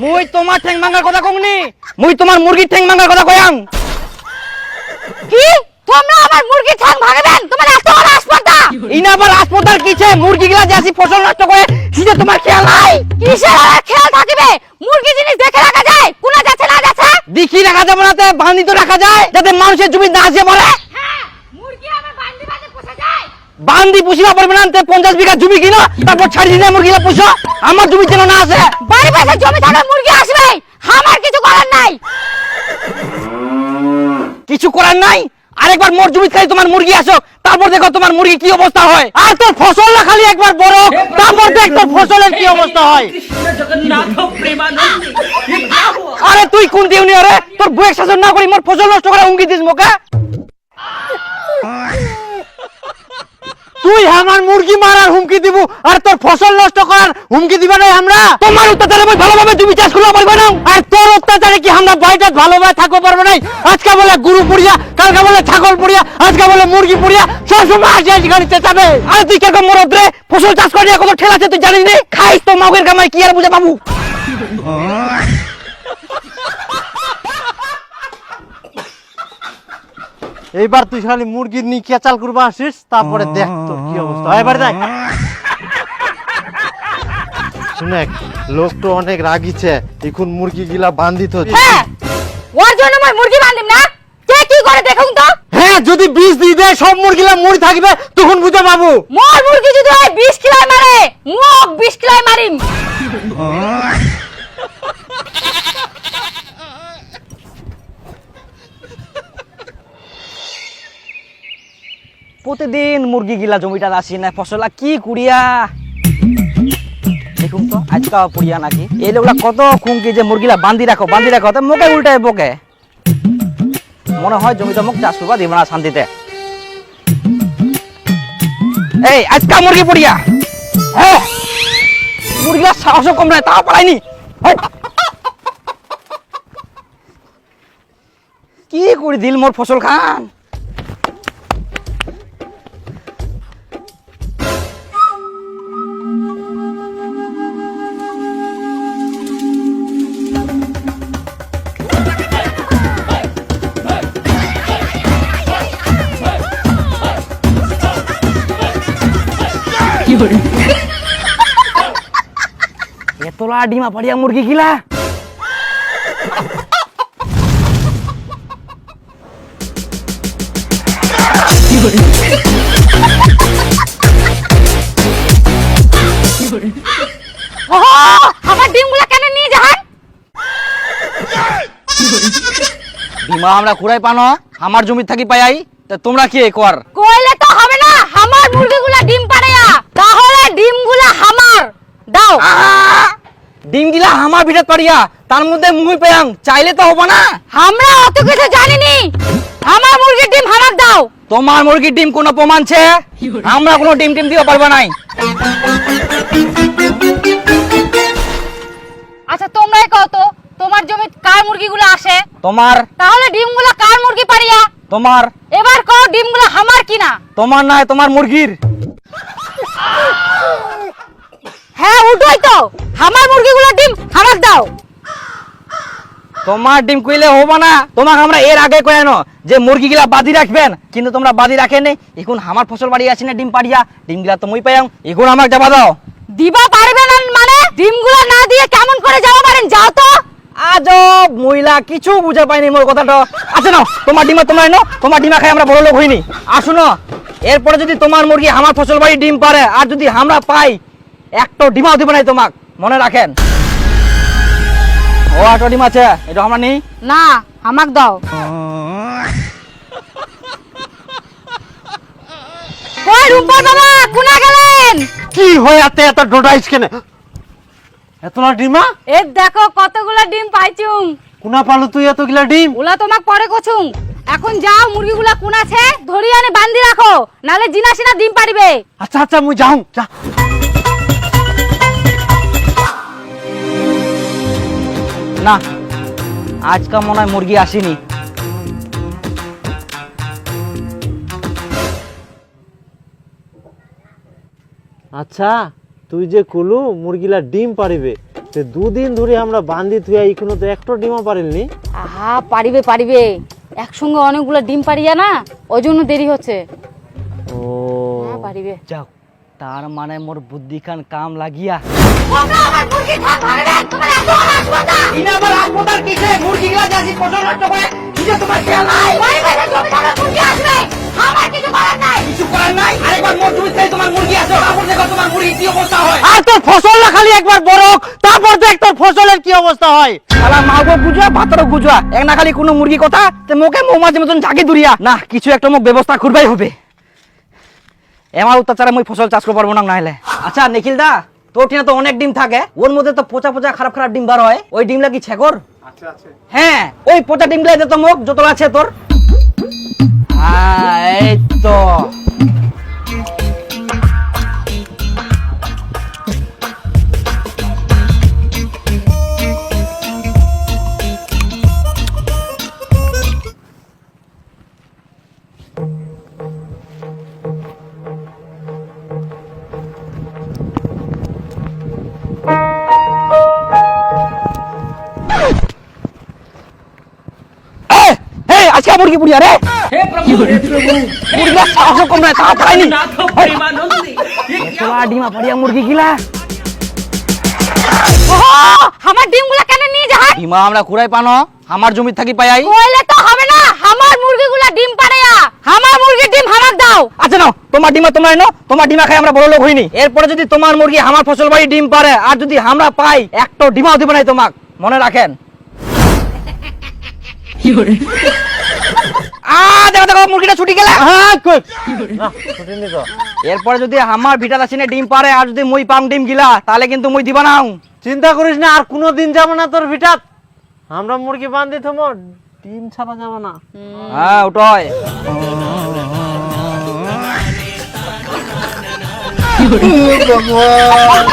মুই তোমার ঠ্যাং ভাঙার কথা কংনি মুই তোমার মুরগির ঠ্যাং ভাঙার কথা কয়াং। কি? তোমরা আমার মুরগি ঠ্যাং ভাঙবেন? তোমার এত বড় আসপর্দা ইনা আবার হাসপাতাল কিছে মুরগি গিলা যাসি ফসল নষ্ট করে সিজে তোমার খেয়াল নাই? কিসের আর খেয়াল থাকিবে? মুরগি জিনিস দেখে রাখা যায় কোনা যাচ্ছে না যাচ্ছে? দেখি রাখা যাবে না তে বান্ধি তো রাখা যায় যাতে মানুষের জমি না আসে বলে হ্যাঁ মুরগি আমার বান্দি বান্দি পোষা বান্দি পুষি না পারবে না পঞ্চাশ বিঘা জমি কিনো তারপর ছাড়ি দিলে মুরগিলা পুষো। আমার জমি যেন না আসে বাড়ি পাশে জমি থাকে মুরগি আসবে। আমার কিছু করার নাই। কিছু করার নাই? আরেকবার মোর জমি খালি তোমার মুরগি আসো তারপর দেখো তোমার মুরগি কি অবস্থা হয়। আর তোর ফসল না খালি একবার বড় তারপর দেখ তোর ফসলের কি অবস্থা হয়। আরে তুই কোন দিউনি আরে তোর বুয়ে শাসন না করি মোর ফসল নষ্ট করে উঙ্গি দিস মোকা? তুই আমার মুরগি মারার হুমকি দিব আর তোর ফসল নষ্ট করার হুমকি দিবা না আমরা? তোমার অত্যাচারে আমি ভালোভাবে জমি চাষ করতে পারব না। আর তোর অত্যাচারে কি আমরা বাড়িটা ভালোভাবে থাকতে পারব না আজকে বলে গরু পুড়িয়া, কালকে বলে ছাগল পুড়িয়া, আজকে বলে মুরগি পুড়িয়া সবসময় আসি আসি গাড়ি চেঁচাবে আরে তুই কেরকম মরদ রে? ফসল চাষ করে কত ঠেলাছে তুই জানিস নে? খাইস তো মাগের কামাই, কি আর বুঝে বাবু এইবার তুই খালি মুরগি নিয়ে কেচাল করবা আসিস তারপরে দেখ তোর কি অবস্থা। এবার দেখ। শুনে লোক তো অনেক রাগিছে এখন মুরগি গিলা বান্ধিত হ্যাঁ ওর জন্য মই মুরগি বান্দিম না? কে কি করে দেখুন তো? হ্যাঁ যদি বিষ দিয়ে দেয় সব মুরগিলা মরি থাকবে তখন বুঝে পাবো। মোর মুরগি যদি হয় 20 কিলো মারে। মুখ 20 কিলো মারিম। প্রতিদিন মুরগি গিলা জমিটা আসি না, ফসলা কি কুড়িয়া দেখুন তো আজকা পুড়িয়া নাকি। এই লোকলা কত খুঁকি যে মুরগিলা বান্ধি রাখো বান্ধি রাখো, তো মুখে উল্টায় বকে। মনে হয় জমিটা মুখ চাষ করবা, দিব না শান্তিতে। এই, আজকা মুরগি পুড়িয়া। মুরগিলা সাহস কম নাই, তাও পালাইনি। হেই। কি করে দিল মোর ফসল খান? এতলা ডিমা পাড়িয়া মুরগি আমার ডিমগুলো কেন নিয়ে যান ডিমা আমরা কুড়াই পানো আমার জমি থাকি পাই তা তোমরা কি কর? কইলে তো হবে না আমার মুরগিগুলা ডিম পাড়েয়া তাহলে ডিমগুলা আমার দাও ডিম গিলা পাড়িয়া তার মধ্যে মুহি পেয়াং চাইলে তো হব না। আমরা অত কিছু জানিনি। আমার মুরগির ডিম হামাক দাও। তোমার মুরগির ডিম কোনো আমরা কোনো ডিম টিম দিতে পারব নাই। আচ্ছা তোমরাই কও তো তোমার জমি কার মুরগিগুলো আসে? তোমার তাহলে ডিমগুলো কার মুরগি পাড়িয়া তোমার এবার কও ডিমগুলো আমার কিনা? তোমার নয় তোমার মুরগির। হ্যাঁ তো। আমার মুরগিগুলো ডিম হামাক দাও। তোমার ডিম কইলে হব না। তোমাকে আমরা এর আগে কয়ানো যে মুরগি গিলা বাদি রাখবেন কিন্তু তোমরা বাদি রাখেনি এখন আমার ফসল বাড়ি আসি না ডিম পাড়িয়া ডিম গিলা তো মুই পাইয়াং এখন যাবা দাও। দিবা পারবে না মানে? ডিমগুলো না দিয়ে কেমন করে যাওয়া পারেন? যাও তো। আজব মহিলা কিছু বুঝে পাইনি মোর কথাটা। আচ্ছা নাও তোমার ডিমা তোমার নো তোমার ডিমা খাই আমরা বড় লোক হইনি। আর শুনো এরপরে যদি তোমার মুরগি আমার ফসল বাড়ি ডিম পারে আর যদি আমরা পাই একটা ডিমাও দিব নাই তোমাক মনে রাখেন। ও একটা ডিম আছে এটা আমরা নেই না হামাক দাও। ওই রুম্পা বাবা কোনা গেলেন? কি হয় এত এত ডোডাইস কেনে এতলা ডিমা? এ দেখো কতগুলা ডিম পাইছুম কোনা পালো তুই এতগুলা ডিম? ওলা তোমাক পরে কছুম এখন যাও মুরগিগুলা কোন আছে ধরি আনে বান্ধি রাখো নালে জিনাসিনা ডিম পারিবে আচ্ছা আচ্ছা মুই যাও যা। না আজকা মনে হয় মুরগি আসেনি। আচ্ছা তুই যে কুলু মুরগিলা ডিম পারিবে তে দুদিন ধরে আমরা বান্দি থুয়া এখনও তো একটা ডিমও পারিনি আহা পারিবে পারিবে। একসঙ্গে অনেকগুলো ডিম পারিয়া না ওই জন্য দেরি হচ্ছে। ও। হ্যাঁ পারিবে। যাও তার মানে মোর বুদ্ধি খান কাম লাগিয়া। হয়। আর তোর ফসল না খালি একবার বড় তারপর দেখ তোর ফসলের কি অবস্থা হয়। শালা মাগো গুজা ভাতরও গুজা এক না খালি কোনো মুরগি কথা তে মোকে মৌমাছি মতন জাগি দুরিয়া না কিছু একটা মোক ব্যবস্থা করবাই হবে। এমার অত্যাচারে মই ফসল চাষ করতে পারব না নাহলে। আচ্ছা নিখিল দা তোর টিনা তো অনেক ডিম থাকে। ওর মধ্যে তো পচা পচা খারাপ খারাপ ডিম বার হয়। ওই ডিমলা কি ছেকর? হ্যাঁ ওই পচা ডিমগুলা দে তো মুখ যত আছে তোর। এই তো মুরগি পুড়িয়া রে हे प्रभु हे प्रभु মুরগিলা সাহস কম না তা পাইনি नाथ प्रेमानंदी ये क्या তোলা ডিমা পাড়িয়া মুরগি গিলা ওহো, আমার ডিমগুলা কেন নিয়ে যাহার ডিমা আমরা কুড়াই পানো আমার জমি থাকি পাই কইলে তো হবে না আমার মুরগিগুলা ডিম পাড়েয়া আমার মুরগির ডিম হামাক দাও আচ্ছা নাও তোমার ডিমা তোমার নো তোমার ডিমা খাই আমরা বড় লোক হইনি এরপরে যদি তোমার মুরগি আমার ফসল বাড়ি ডিম পারে আর যদি আমরা পাই একটা ডিমাও দিব নাই তোমাক মনে রাখেন আ দেখো দেখো মুরগিটা ছুটি গেলে। হ্যাঁ কই? না ছুটিনি তো এরপরে যদি আমার ভিটার আসিনে ডিম পারে আর যদি মুই পাম ডিম গিলা তাহলে কিন্তু মুই দিবা নাও চিন্তা করিস না আর কোনো দিন যাব না তোর ভিটাত। আমরা মুরগি বান্ধি থমো ডিম ছাড়া যাব না। হ্যাঁ ওটাই ভগবান